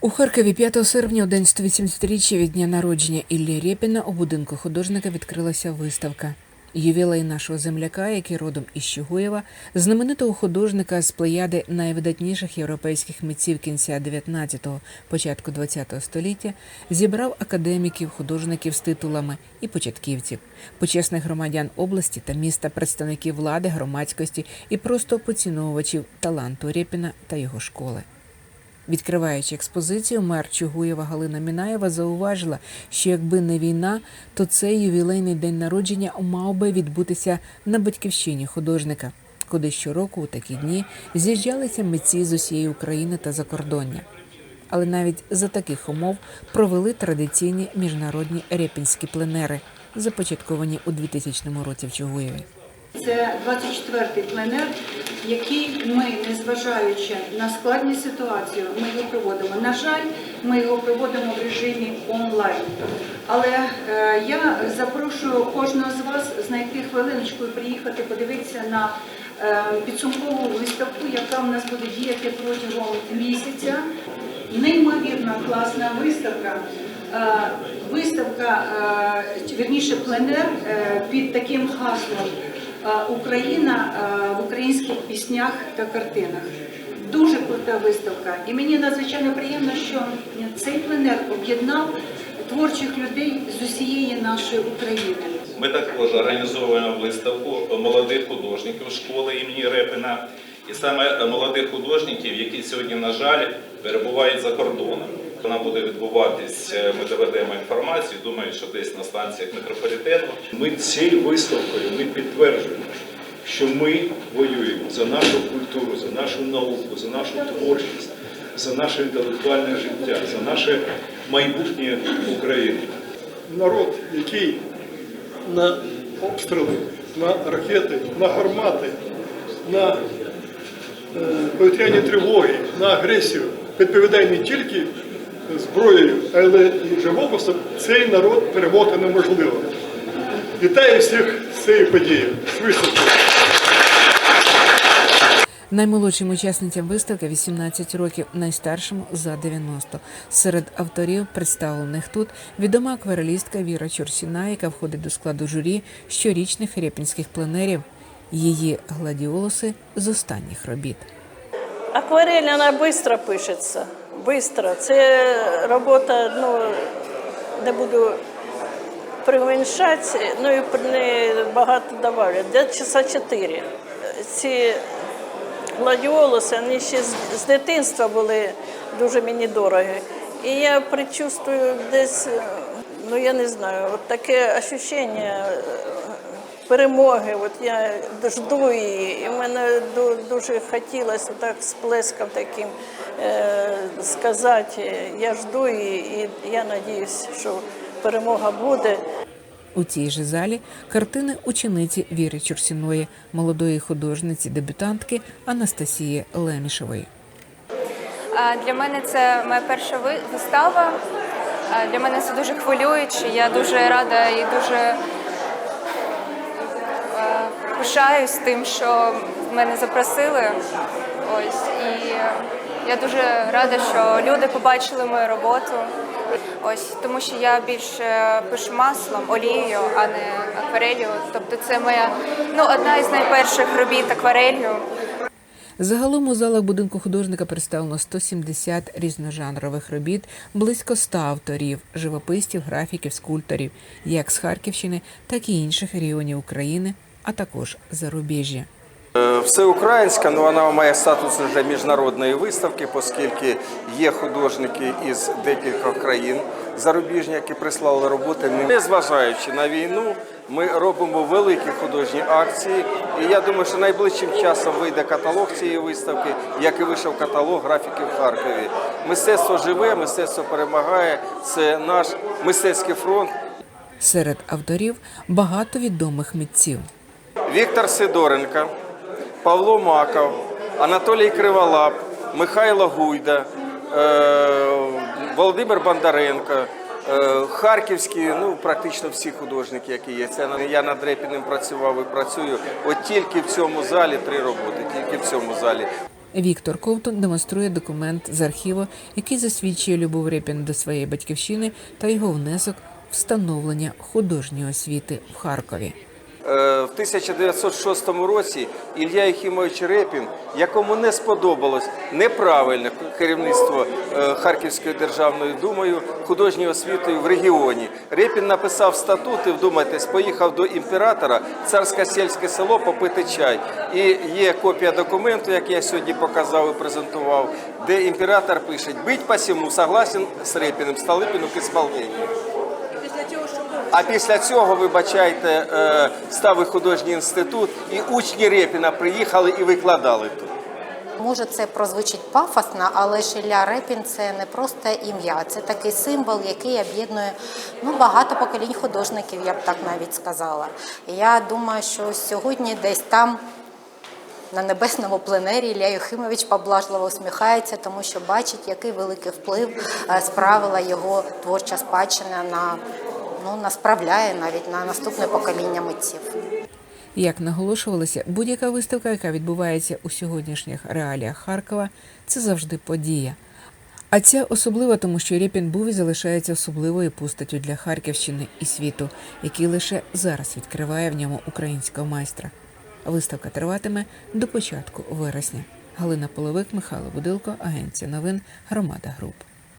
У Харкові 5 серпня, у день 180-річчя від дня народження Іллі Рєпіна, у будинку художника відкрилася виставка. Ювілей нашого земляка, який родом із Чугуєва, знаменитого художника з плеяди найвидатніших європейських митців кінця 19-го, початку 20-го століття, зібрав академіків, художників з титулами і початківців, почесних громадян області та міста, представників влади, громадськості і просто поціновувачів таланту Рєпіна та його школи. Відкриваючи експозицію, мер Чугуєва Галина Мінаєва зауважила, що якби не війна, то цей ювілейний день народження мав би відбутися на батьківщині художника, куди щороку у такі дні з'їжджалися митці з усієї України та закордоння. Але навіть за таких умов провели традиційні міжнародні репінські пленери, започатковані у 2000 році в Чугуєві. Це 24-й пленер, який ми, незважаючи на складні ситуацію, ми його проводимо. На жаль, ми його проводимо в режимі онлайн. Але е, я запрошую кожного з вас знайти хвилиночку і приїхати подивитися на е, підсумкову виставку, яка в нас буде діяти протягом місяця. Неймовірно класна виставка. Е, Виставка, е, вірніше пленер е, під таким гаслом Україна е, в українських піснях та картинах. Дуже крута виставка. І мені надзвичайно приємно, що цей пленер об'єднав творчих людей з усієї нашої України. Ми також організовуємо виставку молодих художників школи імені Репина. І саме молодих художників, які сьогодні, на жаль, перебувають за кордоном. Вона буде відбуватись, е, ми доведемо інформацію, думаю, що десь на станціях метрополітену. Ми цією виставкою ми підтверджуємо, що ми воюємо за нашу культуру, за нашу науку, за нашу творчість, за наше інтелектуальне життя, за наше майбутнє України. народ, який на обстріли, на ракети, на гармати, на е, повітряні тривоги, на агресію відповідає не тільки зброєю, але і живописом, цей народ перемогти неможливо. Вітаю всіх з цією подією, з виставкою. Наймолодшим учасницям виставки 18 років, найстаршому за 90. Серед авторів, представлених тут, відома акварелістка Віра Чурсіна, яка входить до складу журі щорічних рєпінських пленерів. Її гладіолуси з останніх робіт. Акварель, она быстро пишеться. Быстро. Це робота, ну, не буду применшати, ну і не багато добавлю. Десь часа чотири. Ці гладіолуси, вони ще з, дитинства були дуже мені дорогі. І я предчувствую десь, е, ну я не знаю, от таке ощущення е, перемоги. От я жду її, і мене дуже хотілося так з плеском таким сказати, я жду її, і я сподіваюся, що перемога буде. У цій же залі картини учениці Віри Чурсіної, молодої художниці-дебютантки Анастасії Лемішевої. Для мене це моя перша вистава. Для мене це дуже хвилююче. Я дуже рада і дуже е, пишаюсь тим, що мене запросили. Ось і я дуже рада, що люди побачили мою роботу. Ось тому, що я більше пишу маслом, олією, а не акварелью. Тобто, це моя ну одна із найперших робіт акварелью. Загалом у залах будинку художника представлено 170 різножанрових робіт, близько 100 авторів, живописців, графіків, скульпторів, як з Харківщини, так і інших регіонів України, а також зарубіжжя. Е, Всеукраїнська, ну вона має статус вже міжнародної виставки, оскільки є художники із декількох країн зарубіжні, які прислали роботи. Незважаючи на війну, ми робимо великі художні акції. І я думаю, що найближчим часом вийде каталог цієї виставки, як і вийшов каталог графіків в Харкові. Мистецтво живе, мистецтво перемагає. Це наш мистецький фронт. Серед авторів багато відомих митців. Віктор Сидоренко, Павло Маков, Анатолій Криволап, Михайло Гуйда, е, Володимир Бондаренко, е, харківські, ну практично всі художники, які є. Це я над Репіним працював і працюю. От тільки в цьому залі три роботи, тільки в цьому залі. Віктор Ковтун демонструє документ з архіву, який засвідчує любов Рєпіна до своєї батьківщини та його внесок встановлення художньої освіти в Харкові. Е, В 1906 році Ілля Єхімович Репін, якому не сподобалось неправильне керівництво е, Харківською державною думою художньою освітою в регіоні. Репін написав статут і вдумайтесь, поїхав до імператора царське сільське село попити чай. І є копія документу, як я сьогодні показав і презентував, де імператор пише: «Бить посему, согласен з Репіним, Столипіну к исполнению». А після цього, вибачайте, е, став і художній інститут, і учні Репіна приїхали і викладали тут. Може, це прозвучить пафосно, але ж Репін це не просто ім'я, це такий символ, який об'єднує ну, багато поколінь художників, я б так навіть сказала. Я думаю, що сьогодні десь там. На небесному пленері Ілля Юхимович поблажливо усміхається, тому що бачить, який великий вплив е, справила його творча спадщина на ну насправляє навіть на наступне покоління митців. Як наголошувалося, будь-яка виставка, яка відбувається у сьогоднішніх реаліях Харкова, це завжди подія. А ця особлива, тому що Рєпін був і залишається особливою постаттю для Харківщини і світу, який лише зараз відкриває в ньому українського майстра. Виставка триватиме до початку вересня. Галина Половик, Михайло Будилко, Агенція новин, Громада Груп.